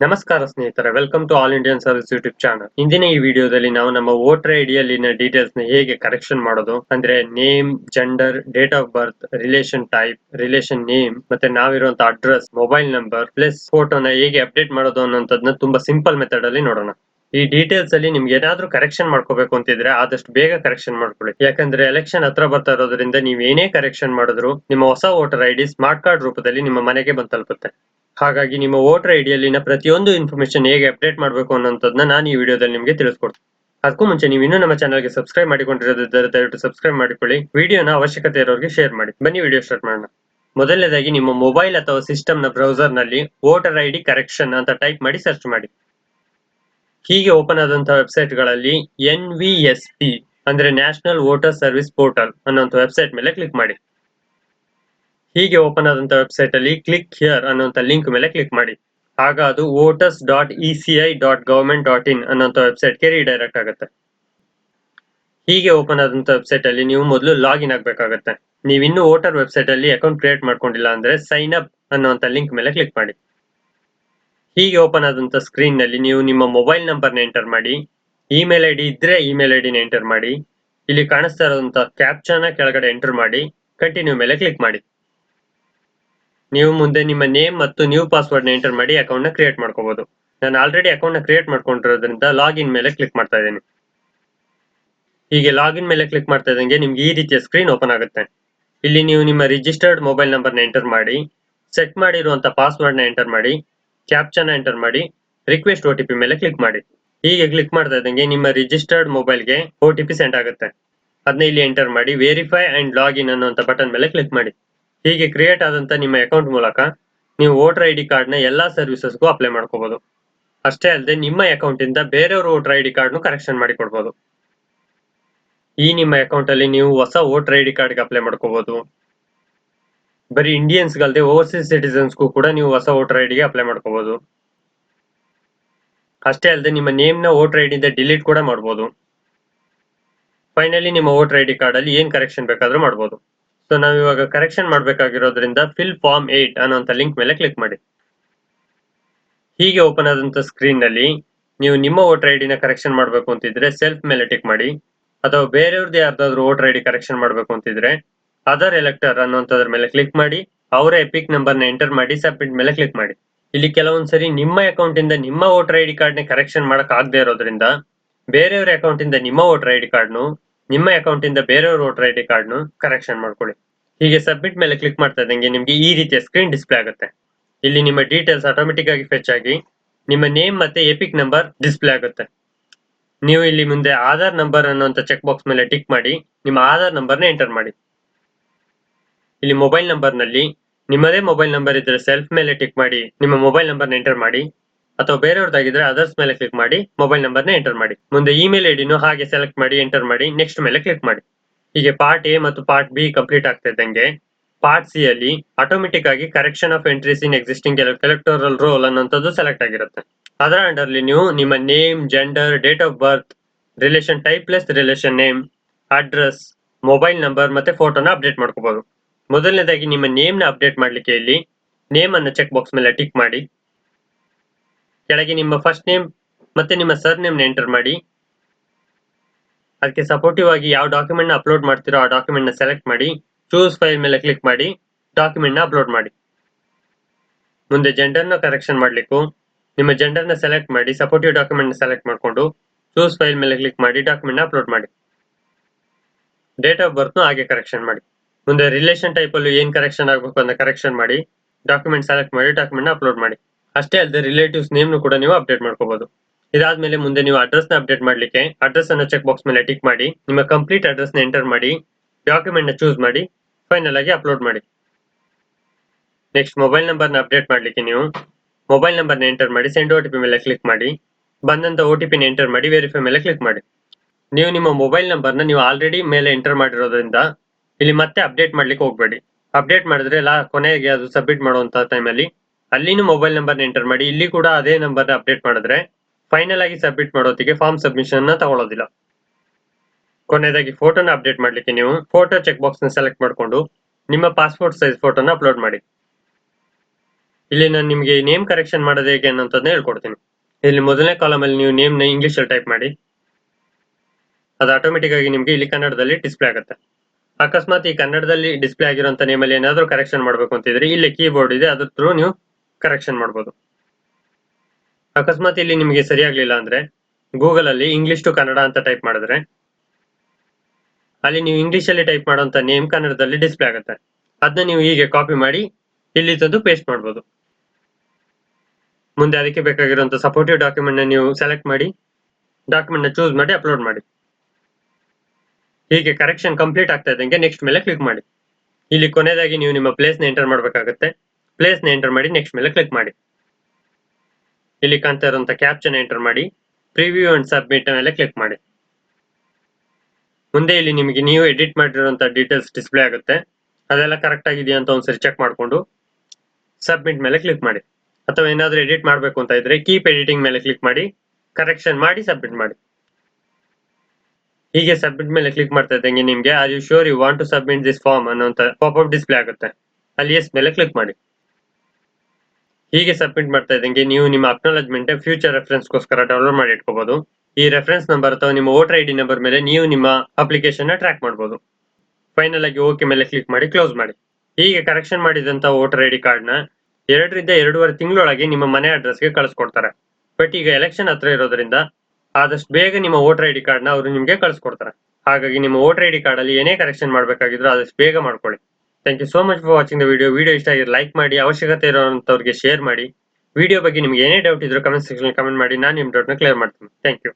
ನಮಸ್ಕಾರ ಸ್ನೇಹಿತರೆ welcome to all Indian service YouTube channel ಇಂದಿನ ಈ ವಿಡಿಯೋದಲ್ಲಿ ನಾವು ನಮ್ಮ ವೋಟರ್ ಐಡಿಯಲ್ಲಿನ ಡೀಟೇಲ್ಸ್ನ ಹೇಗೆ ಕರೆಕ್ಷನ್ ಮಾಡೋದು, ಅಂದ್ರೆ name gender date of birth relation type relation name ಮತ್ತೆ ನಾವಿರುವಂತ ಅಡ್ರೆಸ್ ಮೊಬೈಲ್ ನಂಬರ್ ಪ್ಲಸ್ ಫೋಟೋನ ಹೇಗೆ ಅಪ್ಡೇಟ್ ಮಾಡೋದು ಅನ್ನೋದನ್ನ ತುಂಬಾ ಸಿಂಪಲ್ ಮೆಥಡ್ ಅಲ್ಲಿ ನೋಡೋಣ. ಈ ಡೀಟೇಲ್ಸ್ ಅಲ್ಲಿ ನಿಮ್ಗೆ ಏನಾದ್ರೂ ಕರೆಕ್ಷನ್ ಮಾಡ್ಕೋಬೇಕು ಅಂತಿದ್ರೆ ಆದಷ್ಟು ಬೇಗ ಕರೆಕ್ಷನ್ ಮಾಡ್ಕೊಳ್ಳಿ. ಯಾಕಂದ್ರೆ ಎಲೆಕ್ಷನ್ ಹತ್ರ ಬರ್ತಾ ಇರೋದ್ರಿಂದ ನೀವ್ ಏನೇ ಕರೆಕ್ಷನ್ ಮಾಡಿದ್ರು, ನಿಮ್ಮ ಹೊಸ ವೋಟರ್ ಐಡಿ ಸ್ಮಾರ್ಟ್ ಕಾರ್ಡ್ ರೂಪದಲ್ಲಿ ನಿಮ್ಮ ಮನೆಗೆ ಬಂದ್ ತಲುಪುತ್ತೆ. ಹಾಗಾಗಿ ನಿಮ್ಮ ವೋಟರ್ ಐಡಿಯಲ್ಲಿನ ಪ್ರತಿಯೊಂದು ಇನ್ಫಾರ್ಮೇಶನ್ ಹೇಗೆ ಅಪ್ಡೇಟ್ ಮಾಡಬೇಕು ಅನ್ನೋಂಥದ್ದನ್ನ ನಾನು ಈ ವಿಡಿಯೋದಲ್ಲಿ ನಿಮಗೆ ತಿಳಿಸ್ಕೊಡ್ತೀನಿ. ಅದಕ್ಕೂ ಮುಂಚೆ ನೀವು ಇನ್ನೂ ನಮ್ಮ ಚಾನಲ್ಗೆ ಸಬ್ಸ್ಕ್ರೈಬ್ ಮಾಡಿಕೊಂಡಿರೋದಿದ್ದರೆ ದಯವಿಟ್ಟು ಸಬ್ಸ್ಕ್ರೈಬ್ ಮಾಡಿಕೊಳ್ಳಿ. ವಿಡಿಯೋನ ಅವಶ್ಯಕತೆ ಇರೋರಿಗೆ ಶೇರ್ ಮಾಡಿ. ಬನ್ನಿ ವಿಡಿಯೋ ಸ್ಟಾರ್ಟ್ ಮಾಡೋಣ. ಮೊದಲನೇದಾಗಿ ನಿಮ್ಮ ಮೊಬೈಲ್ ಅಥವಾ ಸಿಸ್ಟಮ್ನ ಬ್ರೌಸರ್ನಲ್ಲಿ ಬ್ರೌಸರ್ನಲ್ಲಿ ವೋಟರ್ ಐಡಿ ಕರೆಕ್ಷನ್ ಅಂತ ಟೈಪ್ ಮಾಡಿ ಸರ್ಚ್ ಮಾಡಿ. ಹೀಗೆ ಓಪನ್ ಆದಂತಹ ವೆಬ್ಸೈಟ್ಗಳಲ್ಲಿ ಎನ್ ವಿ ಎಸ್ ಪಿ ಅಂದ್ರೆ ನ್ಯಾಷನಲ್ ವೋಟರ್ ಸರ್ವಿಸ್ ಪೋರ್ಟಲ್ ಅನ್ನೋಂಥ ವೆಬ್ಸೈಟ್ ಮೇಲೆ ಕ್ಲಿಕ್ ಮಾಡಿ. ಹೀಗೆ ಓಪನ್ ಆದಂತ ವೆಬ್ಸೈಟ್ ಅಲ್ಲಿ ಕ್ಲಿಕ್ ಹಿಯರ್ ಅನ್ನುವಂತ ಲಿಂಕ್ ಮೇಲೆ ಕ್ಲಿಕ್ ಮಾಡಿ. ಆಗ ಅದು voters dot E C I dot government dot in ಅನ್ನೋಂಥ ವೆಬ್ಸೈಟ್ಗೆ ರೀಡೈರೆಕ್ಟ್ ಆಗುತ್ತೆ. ಹೀಗೆ ಓಪನ್ ಆದಂತ ವೆಬ್ಸೈಟ್ ಅಲ್ಲಿ ನೀವು ಮೊದಲು ಲಾಗಿನ್ ಆಗ್ಬೇಕಾಗತ್ತೆ. ನೀವು ಇನ್ನೂ ವೋಟರ್ ವೆಬ್ಸೈಟ್ ಅಲ್ಲಿ ಅಕೌಂಟ್ ಕ್ರಿಯೇಟ್ ಮಾಡ್ಕೊಂಡಿಲ್ಲ ಅಂದ್ರೆ ಸೈನ್ ಅಪ್ ಅನ್ನುವಂತ ಲಿಂಕ್ ಮೇಲೆ ಕ್ಲಿಕ್ ಮಾಡಿ. ಹೀಗೆ ಓಪನ್ ಆದಂತ ಸ್ಕ್ರೀನ್ನಲ್ಲಿ ನೀವು ನಿಮ್ಮ ಮೊಬೈಲ್ ನಂಬರ್ನ ಎಂಟರ್ ಮಾಡಿ. ಇಮೇಲ್ ಐ ಡಿ ಇದ್ರೆ ಇಮೇಲ್ ಐ ಡಿನ ಎಂಟರ್ ಮಾಡಿ. ಇಲ್ಲಿ ಕಾಣಿಸ್ತಾ ಇರುವಂತ ಕ್ಯಾಪ್ಚಾನ ಕೆಳಗಡೆ ಎಂಟರ್ ಮಾಡಿ. ಕಂಟಿನ್ಯೂ ಮೇಲೆ ಕ್ಲಿಕ್ ಮಾಡಿ. ನೀವು ಮುಂದೆ ನಿಮ್ಮ ನೇಮ್ ಮತ್ತು ನ್ಯೂ ಪಾಸ್ವರ್ಡ್ನ ಎಂಟರ್ ಮಾಡಿ ಅಕೌಂಟ್ನ ಕ್ರಿಯೇಟ್ ಮಾಡ್ಕೋಬಹುದು ನಾನು ಆಲ್ರೆಡಿ ಅಕೌಂಟ್ನ ಕ್ರಿಯೇಟ್ ಮಾಡ್ಕೊಂಡಿರೋದ್ರಿಂದ ಲಾಗಿನ್ ಮೇಲೆ ಕ್ಲಿಕ್ ಮಾಡ್ತಾ ಇದ್ದೀನಿ. ಹೀಗೆ ಲಾಗಿನ್ ಮೇಲೆ ಕ್ಲಿಕ್ ಮಾಡ್ತಾ ಇದ್ದಂಗೆ ನಿಮ್ಗೆ ಈ ರೀತಿಯ ಸ್ಕ್ರೀನ್ ಓಪನ್ ಆಗುತ್ತೆ. ಇಲ್ಲಿ ನೀವು ನಿಮ್ಮ ರಿಜಿಸ್ಟರ್ಡ್ ಮೊಬೈಲ್ ನಂಬರ್ನ ಎಂಟರ್ ಮಾಡಿ ಸೆಟ್ ಮಾಡಿರುವಂತ ಪಾಸ್ವರ್ಡ್ನ ಎಂಟರ್ ಮಾಡಿ ಕ್ಯಾಪ್ಚನ್ನ ಎಂಟರ್ ಮಾಡಿ ರಿಕ್ವೆಸ್ಟ್ ಒ ಮೇಲೆ ಕ್ಲಿಕ್ ಮಾಡಿ. ಹೀಗೆ ಕ್ಲಿಕ್ ಮಾಡ್ತಾ ಇದ್ದಂಗೆ ನಿಮ್ಮ ರಿಜಿಸ್ಟರ್ಡ್ ಮೊಬೈಲ್ಗೆ ಒ ಟಿ ಪಿ ಸೆಂಡ್ ಆಗುತ್ತೆ. ಅದನ್ನ ಇಲ್ಲಿ ಎಂಟರ್ ಮಾಡಿ ವೆರಿಫೈ ಅಂಡ್ ಲಾಗಿನ್ ಅನ್ನುವಂತ ಬಟನ್ ಮೇಲೆ ಕ್ಲಿಕ್ ಮಾಡಿ. ಹೀಗೆ ಕ್ರಿಯೇಟ್ ಆದಂತ ನಿಮ್ಮ ಅಕೌಂಟ್ ಮೂಲಕ ನೀವು ವೋಟರ್ ಐ ಡಿ ಕಾರ್ಡ್ನ ಎಲ್ಲಾ ಸರ್ವಿಸಸ್ಗೂ ಅಪ್ಲೈ ಮಾಡ್ಕೋಬಹುದು ಅಷ್ಟೇ ಅಲ್ಲದೆ ನಿಮ್ಮ ಅಕೌಂಟ್ ಇಂದ ಬೇರೆಯವ್ರ ವೋಟರ್ ಐ ಡಿ ಕಾರ್ಡ್ ನು ಕರೆಕ್ಷನ್ ಮಾಡಿ ಕೊಡ್ಬೋದು. ಈ ನಿಮ್ಮ ಅಕೌಂಟ್ ಅಲ್ಲಿ ನೀವು ಹೊಸ voter I D card apply ಮಾಡ್ಕೋಬಹುದು ಬರೀ ಇಂಡಿಯನ್ಸ್ ಗಲ್ದೆ ಓವರ್ಸೀಸ್ ಸಿಟಿಸನ್ಸ್ಗೂ ಕೂಡ ನೀವು ಹೊಸ ವೋಟರ್ ಐ ಡಿಗೆ ಅಪ್ಲೈ ಮಾಡ್ಕೋಬಹುದು ಅಷ್ಟೇ ಅಲ್ಲದೆ ನಿಮ್ಮ ನೇಮ್ನ ವೋಟರ್ ಐ ಡಿಯಿಂದ ಡಿಲೀಟ್ ಕೂಡ ಮಾಡಬಹುದು ಫೈನಲಿ ನಿಮ್ಮ ವೋಟರ್ ಐ ಡಿ ಕಾರ್ಡ್ ಅಲ್ಲಿ ಏನ್ ಕರೆಕ್ಷನ್ ಬೇಕಾದ್ರೂ ಮಾಡಬಹುದು ಸೊ ನಾವು ಇವಾಗ ಕರೆಕ್ಷನ್ ಮಾಡಬೇಕಾಗಿರೋದ್ರಿಂದ ಫಿಲ್ ಫಾರ್ಮ್ ಏಟ್ ಅನ್ನೋಂಥ ಲಿಂಕ್ ಮೇಲೆ ಕ್ಲಿಕ್ ಮಾಡಿ. ಹೀಗೆ ಓಪನ್ ಆದಂಥ ಸ್ಕ್ರೀನ್ನಲ್ಲಿ ನೀವು ನಿಮ್ಮ ವೋಟರ್ ಐಡಿನ ಕರೆಕ್ಷನ್ ಮಾಡಬೇಕು ಅಂತಿದ್ರೆ ಸೆಲ್ಫ್ ಮೇಲೆ ಟಿಕ್ ಮಾಡಿ, ಅಥವಾ ಬೇರೆಯವ್ರದ್ದು ಯಾರ್ದಾದ್ರು ವೋಟರ್ ಐಡಿ ಕರೆಕ್ಷನ್ ಮಾಡಬೇಕು ಅಂತಿದ್ರೆ ಅದರ್ ಎಲೆಕ್ಟರ್ ಅನ್ನೋಂಥದ್ರ ಮೇಲೆ ಕ್ಲಿಕ್ ಮಾಡಿ, ಅವರ ಎಪಿಕ್ನ ಎಂಟರ್ ಮಾಡಿ ಸಬ್ಮಿಟ್ ಮೇಲೆ ಕ್ಲಿಕ್ ಮಾಡಿ. ಇಲ್ಲಿ ಕೆಲವೊಂದ್ಸರಿ ನಿಮ್ಮ ಅಕೌಂಟ್ ಇಂದ ನಿಮ್ಮ ವೋಟರ್ ಐಡಿ ಕಾರ್ಡ್ನ ಕರೆಕ್ಷನ್ ಮಾಡಕ್ ಆಗದೆ ಇರೋದ್ರಿಂದ ಬೇರೆಯವ್ರ ಅಕೌಂಟ್ ಇಂದ ನಿಮ್ಮ ವೋಟರ್ ಐಡಿ ಕಾರ್ಡ್ ನು ನಿಮ್ಮ ಅಕೌಂಟ್ ಇಂದ ಬೇರೆಯವ್ರ ವೋಟರ್ ಡಿ ಕಾರ್ಡ್ ಕರೆಕ್ಷನ್ ಮಾಡ್ಕೊಳ್ಳಿ. ಹೀಗೆ ಸಬ್ಮಿಟ್ ಮೇಲೆ ಕ್ಲಿಕ್ ಮಾಡ್ತಾ ಇದ್ದಂಗೆ ನಿಮ್ಗೆ ಈ ರೀತಿಯ ಸ್ಕ್ರೀನ್ ಡಿಸ್ಪ್ಲೇ ಆಗುತ್ತೆ. ಇಲ್ಲಿ ನಿಮ್ಮ ಡೀಟೇಲ್ಸ್ ಆಟೋಮೆಟಿಕ್ ಆಗಿ ಫೆಚ್ ಆಗಿ ನಿಮ್ಮ ನೇಮ್ ಮತ್ತೆ ಎಪಿಕ್ ನಂಬರ್ ಡಿಸ್ಪ್ಲೇ ಆಗುತ್ತೆ. ನೀವು ಇಲ್ಲಿ ಮುಂದೆ ಆಧಾರ್ ನಂಬರ್ ಅನ್ನುವಂತ ಚೆಕ್ ಬಾಕ್ಸ್ ಮೇಲೆ ಟಿಕ್ ಮಾಡಿ, ನಿಮ್ಮ ಆಧಾರ್ ನಂಬರ್ನ ಎಂಟರ್ ಮಾಡಿ. ಇಲ್ಲಿ ಮೊಬೈಲ್ ನಂಬರ್ನಲ್ಲಿ ನಿಮ್ಮದೇ ಮೊಬೈಲ್ ನಂಬರ್ ಇದ್ರೆ ಸೆಲ್ಫ್ ಮೇಲೆ ಟಿಕ್ ಮಾಡಿ, ನಿಮ್ಮ ಮೊಬೈಲ್ ನಂಬರ್ನ ಎಂಟರ್ ಮಾಡಿ. ಅಥವಾ ಬೇರೆಯವ್ರದ್ದಾಗಿದ್ರೆ ಅದರ್ಸ್ ಮೇಲೆ ಕ್ಲಿಕ್ ಮಾಡಿ ಮೊಬೈಲ್ ನಂಬರ್ನ ಎಂಟರ್ ಮಾಡಿ. ಮುಂದೆ ಇಮೇಲ್ ಐಡಿನೂ ಹಾಗೆ ಸೆಲೆಕ್ಟ್ ಮಾಡಿ ಎಂಟರ್ ಮಾಡಿ ನೆಕ್ಸ್ಟ್ ಮೇಲೆ ಕ್ಲಿಕ್ ಮಾಡಿ. ಹೀಗೆ ಪಾರ್ಟ್ ಎ ಮತ್ತು ಪಾರ್ಟ್ ಬಿ ಕಂಪ್ಲೀಟ್ ಆಗ್ತಾ ಇದ್ದಂಗೆ ಪಾರ್ಟ್ ಸಿ ಅಲ್ಲಿ ಆಟೋಮೆಟಿಕ್ ಆಗಿ correction of entries in existing electoral roll ಅನ್ನೋಂಥದ್ದು ಸೆಲೆಕ್ಟ್ ಆಗಿರುತ್ತೆ. ಅದರ ಅಂಡರ್ಲಿ ನೀವು ನಿಮ್ಮ name gender date of birth relation type plus relation name address mobile number ಮತ್ತೆ ಫೋಟೋನ ಅಪ್ಡೇಟ್ ಮಾಡ್ಕೋಬಹುದು ಮೊದಲನೇದಾಗಿ ನಿಮ್ಮ ನೇಮ್ನ ಅಪ್ಡೇಟ್ ಮಾಡ್ಲಿಕ್ಕೆ ಇಲ್ಲಿ ನೇಮ್ ಅನ್ನ ಚೆಕ್ ಬಾಕ್ಸ್ ಮೇಲೆ ಟಿಕ್ ಮಾಡಿ. ಕೆಳಗೆ ನಿಮ್ಮ ಫಸ್ಟ್ ನೇಮ್ ಮತ್ತೆ ನಿಮ್ಮ ಸರ್ ನೇಮ್ ಎಂಟರ್ ಮಾಡಿ. ಅದಕ್ಕೆ ಸಪೋರ್ಟಿವ್ ಆಗಿ ಯಾವ ಡಾಕ್ಯುಮೆಂಟ್ ಅಪ್ಲೋಡ್ ಮಾಡ್ತೀರೋ ಆ ಡಾಕ್ಯುಮೆಂಟ್ನ ಸೆಲೆಕ್ಟ್ ಮಾಡಿ ಚೂಸ್ ಫೈಲ್ ಮೇಲೆ ಕ್ಲಿಕ್ ಮಾಡಿ ಡಾಕ್ಯುಮೆಂಟ್ನ ಅಪ್ಲೋಡ್ ಮಾಡಿ. ಮುಂದೆ ಜೆಂಡರ್ನ ಕರೆಕ್ಷನ್ ಮಾಡ್ಲಿಕ್ಕೂ, ನಿಮ್ಮ ಜೆಂಡರ್ನ ಸೆಲೆಕ್ಟ್ ಮಾಡಿ ಸಪೋರ್ಟಿವ್ ಡಾಕ್ಯುಮೆಂಟ್ ಸೆಲೆಕ್ಟ್ ಮಾಡಿಕೊಂಡು ಚೂಸ್ ಫೈಲ್ ಮೇಲೆ ಕ್ಲಿಕ್ ಮಾಡಿ ಡಾಕ್ಯುಮೆಂಟ್ ಅಪ್ಲೋಡ್ ಮಾಡಿ. ಡೇಟ್ ಆಫ್ ಬರ್ತ್ ಹಾಗೆ ಕರೆಕ್ಷನ್ ಮಾಡಿ. ಮುಂದೆ ರಿಲೇಷನ್ ಟೈಪ್ ಅಲ್ಲಿ ಏನ್ ಕರೆಕ್ಷನ್ ಆಗಬೇಕು ಅಂತ ಕರೆಕ್ಷನ್ ಮಾಡಿ ಡಾಕ್ಯುಮೆಂಟ್ ಸೆಲೆಕ್ಟ್ ಮಾಡಿ ಡಾಕ್ಯುಮೆಂಟ್ ಅಪ್ಲೋಡ್ ಮಾಡಿ. ಅಷ್ಟೇ ಅಲ್ಲದೆ ರಿಲೇಟಿವ್ಸ್ ನೇಮ್ ಕೂಡ ನೀವು ಅಪ್ಡೇಟ್ ಮಾಡ್ಕೋಬಹುದು ಇದಾದ್ಮೇಲೆ ಮುಂದೆ ನೀವು ಅಡ್ರೆಸ್ನ ಅಪ್ಡೇಟ್ ಮಾಡ್ಲಿಕ್ಕೆ ಅಡ್ರೆಸ್ ಅನ್ನ ಚೆಕ್ ಬಾಕ್ಸ್ ಮೇಲೆ ಟಿಕ್ ಮಾಡಿ, ನಿಮ್ಮ ಕಂಪ್ಲೀಟ್ ಅಡ್ರೆಸ್ನ ಎಂಟರ್ ಮಾಡಿ ಡಾಕ್ಯುಮೆಂಟ್ನ ಚೂಸ್ ಮಾಡಿ ಫೈನಲ್ ಆಗಿ ಅಪ್ಲೋಡ್ ಮಾಡಿ. ನೆಕ್ಸ್ಟ್ ಮೊಬೈಲ್ ನಂಬರ್ನ ಅಪ್ಡೇಟ್ ಮಾಡ್ಲಿಕ್ಕೆ ನೀವು ಮೊಬೈಲ್ ನಂಬರ್ನ ಎಂಟರ್ ಮಾಡಿ ಸೆಂಡ್ ಓ ಟಿ ಪಿ ಮೇಲೆ ಕ್ಲಿಕ್ ಮಾಡಿ, ಬಂದಂತ ಓ ಟಿ ಪಿನ ಎಂಟರ್ ಮಾಡಿ ವೆರಿಫೈ ಮೇಲೆ ಕ್ಲಿಕ್ ಮಾಡಿ. ನೀವು ನಿಮ್ಮ ಮೊಬೈಲ್ ನಂಬರ್ನ ನೀವು ಆಲ್ರೆಡಿ ಮೇಲೆ ಎಂಟರ್ ಮಾಡಿರೋದ್ರಿಂದ ಇಲ್ಲಿ ಮತ್ತೆ ಅಪ್ಡೇಟ್ ಮಾಡ್ಲಿಕ್ಕೆ ಹೋಗಬೇಡಿ. ಅಪ್ಡೇಟ್ ಮಾಡಿದ್ರೆ ಲಾ ಕೊನೆಗೆ ಅದು ಸಬ್ಮಿಟ್ ಮಾಡುವಂತ ಟೈಮಲ್ಲಿ ಅಲ್ಲಿನೂ ಮೊಬೈಲ್ ನಂಬರ್ ಎಂಟರ್ ಮಾಡಿ, ಇಲ್ಲಿ ಕೂಡ ಅದೇ ನಂಬರ್ ಅಪ್ಡೇಟ್ ಮಾಡಿದ್ರೆ ಫೈನಲ್ ಆಗಿ ಸಬ್ಮಿಟ್ ಮಾಡೋತ್ತಿಗೆ ಫಾರ್ಮ್ ಸಬ್ಮಿಷನ್ ತಗೊಳ್ಳೋದಿಲ್ಲ ಕೊನೆಯದಾಗಿ ಫೋಟೋನ ಅಪ್ಡೇಟ್ ಮಾಡ್ಲಿಕ್ಕೆ ನೀವು ಫೋಟೋ ಚೆಕ್ ಬಾಕ್ಸ್ನ ಸೆಲೆಕ್ಟ್ ಮಾಡಿಕೊಂಡು ನಿಮ್ಮ ಪಾಸ್ಪೋರ್ಟ್ ಸೈಜ್ ಫೋಟೋನ ಅಪ್ಲೋಡ್ ಮಾಡಿ. ಇಲ್ಲಿ ನಾನು ನಿಮಗೆ ನೇಮ್ ಕರೆಕ್ಷನ್ ಮಾಡೋದು ಹೇಗೆ ಅನ್ನೋಂಥದ್ದನ್ನ ಹೇಳ್ಕೊಡ್ತೀನಿ. ಇಲ್ಲಿ ಮೊದಲನೇ ಕಾಲಮ್ ಅಲ್ಲಿ ನೀವು ನೇಮ್ನ ಇಂಗ್ಲಿಷ್ ಅಲ್ಲಿ ಟೈಪ್ ಮಾಡಿ. ಅದು ಆಟೋಮೆಟಿಕ್ ಆಗಿ ನಿಮಗೆ ಇಲ್ಲಿ ಕನ್ನಡದಲ್ಲಿ ಡಿಸ್ಪ್ಲೇ ಆಗುತ್ತೆ. ಅಕಸ್ಮಾತ್ ಈ ಕನ್ನಡದಲ್ಲಿ ಡಿಸ್ಪ್ಲೇ ಆಗಿರುವಂತ ನೇಮ್ ಅಲ್ಲಿ ಏನಾದರೂ ಕರೆಕ್ಷನ್ ಮಾಡಬೇಕು ಅಂತಿದ್ರೆ, ಇಲ್ಲಿ ಕೀಬೋರ್ಡ್ ಇದೆ, ಅದ್ರ ಥ್ರೂ ನೀವು ಕರೆಕ್ಷನ್ ಮಾಡ್ಬೋದು. ಅಕಸ್ಮಾತ್ ಇಲ್ಲಿ ನಿಮಗೆ ಸರಿಯಾಗ್ಲಿಲ್ಲ ಅಂದ್ರೆ ಗೂಗಲ್ ಅಲ್ಲಿ ಇಂಗ್ಲಿಷ್ ಟು ಕನ್ನಡ ಅಂತ ಟೈಪ್ ಮಾಡಿದ್ರೆ, ಅಲ್ಲಿ ನೀವು ಇಂಗ್ಲಿಷ್ ಅಲ್ಲಿ ಟೈಪ್ ಮಾಡುವಂತ ನೇಮ್ ಕನ್ನಡದಲ್ಲಿ ಡಿಸ್ಪ್ಲೇ ಆಗುತ್ತೆ. ಅದನ್ನ ನೀವು ಹೀಗೆ ಕಾಪಿ ಮಾಡಿ ಇಲ್ಲಿ ತಂದು ಪೇಸ್ಟ್ ಮಾಡ್ಬೋದು. ಮುಂದೆ ಅದಕ್ಕೆ ಬೇಕಾಗಿರುವಂತ ಸಪೋರ್ಟಿವ್ ಡಾಕ್ಯುಮೆಂಟ್ ನೀವು ಸೆಲೆಕ್ಟ್ ಮಾಡಿ ಡಾಕ್ಯುಮೆಂಟ್ನ ಚೂಸ್ ಮಾಡಿ ಅಪ್ಲೋಡ್ ಮಾಡಿ. ಹೀಗೆ ಕರೆಕ್ಷನ್ ಕಂಪ್ಲೀಟ್ ಆಗ್ತಾ ಇದ್ದಂಗೆ ನೆಕ್ಸ್ಟ್ ಮೇಲೆ ಕ್ಲಿಕ್ ಮಾಡಿ. ಇಲ್ಲಿ ಕೊನೆಯದಾಗಿ ನೀವು ನಿಮ್ಮ ಪ್ಲೇಸ್ನ ಎಂಟರ್ ಮಾಡಬೇಕಾಗುತ್ತೆ. ಪ್ಲೇಸ್ ಎಂಟರ್ ಮಾಡಿ ನೆಕ್ಸ್ಟ್ ಮೇಲೆ ಕ್ಲಿಕ್ ಮಾಡಿ. ಇಲ್ಲಿ ಕಾಣ್ತಾ ಇರುವಂತ ಕ್ಯಾಪ್ಚನ್ ಎಂಟರ್ ಮಾಡಿ ಪ್ರಿವ್ಯೂ ಅಂಡ್ ಸಬ್ಮಿಟ್ ಮೇಲೆ ಕ್ಲಿಕ್ ಮಾಡಿ. ಮುಂದೆ ಇಲ್ಲಿ ನಿಮಗೆ ನೀವು ಎಡಿಟ್ ಮಾಡಿರುವಂತಹ ಡೀಟೇಲ್ಸ್ ಡಿಸ್ಪ್ಲೇ ಆಗುತ್ತೆ. ಅದೆಲ್ಲ ಕರೆಕ್ಟ್ ಆಗಿದೆಯಾ ಅಂತ ಒಂದ್ಸರಿ ಚೆಕ್ ಮಾಡಿಕೊಂಡು ಸಬ್ಮಿಟ್ ಮೇಲೆ ಕ್ಲಿಕ್ ಮಾಡಿ. ಅಥವಾ ಏನಾದ್ರೂ ಎಡಿಟ್ ಮಾಡಬೇಕು ಅಂತ ಇದ್ರೆ ಕೀಪ್ ಎಡಿಟಿಂಗ್ ಮೇಲೆ ಕ್ಲಿಕ್ ಮಾಡಿ ಕರೆಕ್ಷನ್ ಮಾಡಿ ಸಬ್ಮಿಟ್ ಮಾಡಿ. ಹೀಗೆ ಸಬ್ಮಿಟ್ ಮೇಲೆ ಕ್ಲಿಕ್ ಮಾಡ್ತಾ ಇದ್ದಂಗೆ ನಿಮಗೆ are you sure you want to submit this form ಅನ್ನೋ ಪಾಪ್ ಅಪ್ ಡಿಸ್ಪ್ಲೇ ಆಗುತ್ತೆ. ಅಲ್ಲಿ ಎಸ್ ಮೇಲೆ ಕ್ಲಿಕ್ ಮಾಡಿ. ಹೀಗೆ ಸಬ್ಮಿಟ್ ಮಾಡ್ತಾ ಇದ್ದಂಗೆ ನೀವು ನಿಮ್ಮ ಅಕ್ನಾಲಜ್ಮೆಂಟ್ ಫ್ಯೂಚರ್ ರೆಫರೆನ್ಸ್ಗೋಸ್ಕರ ಡೌನ್ಲೋಡ್ ಮಾಡಿ ಇಟ್ಕೋಬಹುದು ಈ ರೆಫರೆನ್ಸ್ ನಂಬರ್ ಅಥವಾ ನಿಮ್ಮ ವೋಟರ್ ಐ ಡಿ ನಂಬರ್ ಮೇಲೆ ನೀವು ನಿಮ್ಮ ಅಪ್ಲಿಕೇಶನ್ ಟ್ರ್ಯಾಕ್ ಮಾಡಬಹುದು ಫೈನಲ್ ಆಗಿ ಓಕೆ ಮೇಲೆ ಕ್ಲಿಕ್ ಮಾಡಿ ಕ್ಲೋಸ್ ಮಾಡಿ. ಹೀಗೆ ಕರೆಕ್ಷನ್ ಮಾಡಿದಂತ ವೋಟರ್ ಐ ಡಿ ಕಾರ್ಡ್ನ ಎರಡರಿಂದ ಎರಡೂವರೆ ತಿಂಗಳೊಳಗೆ ನಿಮ್ಮ ಮನೆ ಅಡ್ರೆಸ್ಗೆ ಕಳಿಸ್ಕೊಡ್ತಾರೆ. ಬಟ್ ಈಗ ಎಲೆಕ್ಷನ್ ಹತ್ರ ಇರೋದ್ರಿಂದ ಆದಷ್ಟು ಬೇಗ ನಿಮ್ಮ ವೋಟರ್ ಐ ಡಿ ಕಾರ್ಡ್ನ ಅವರು ನಿಮಗೆ ಕಳಿಸ್ಕೊಡ್ತಾರೆ. ಹಾಗಾಗಿ ನಿಮ್ಮ ವೋಟರ್ ಐ ಡಿ ಕಾರ್ಡ್ ಅಲ್ಲಿ ಏನೇ ಕರೆಕ್ಷನ್ ಮಾಡಬೇಕಾಗಿದ್ರು ಆದಷ್ಟು ಬೇಗ ಮಾಡ್ಕೊಳ್ಳಿ. Thank you so much for watching the video video ಇಷ್ಟ ಆಗಿದೆ ಲೈಕ್ ಮಾಡಿ, ಅವಶ್ಯಕತೆ ಇರುವಂತವ್ರಿಗೆ ಶೇರ್ ಮಾಡಿ. ವಿಡಿಯೋ ಬಗ್ಗೆ ನಿಮ್ಗೆ ಏನೇ ಡೌಟ್ ಇದ್ರೂ ಕಮೆಂಟ್ ಸೆಕ್ಷನ್ ಕಮೆಂಟ್ ಮಾಡಿ. ನಾನು ನಿಮ್ಮ ಡೌಟ್ನ ಕ್ಲಿಯರ್ ಮಾಡ್ತೀನಿ. Thank you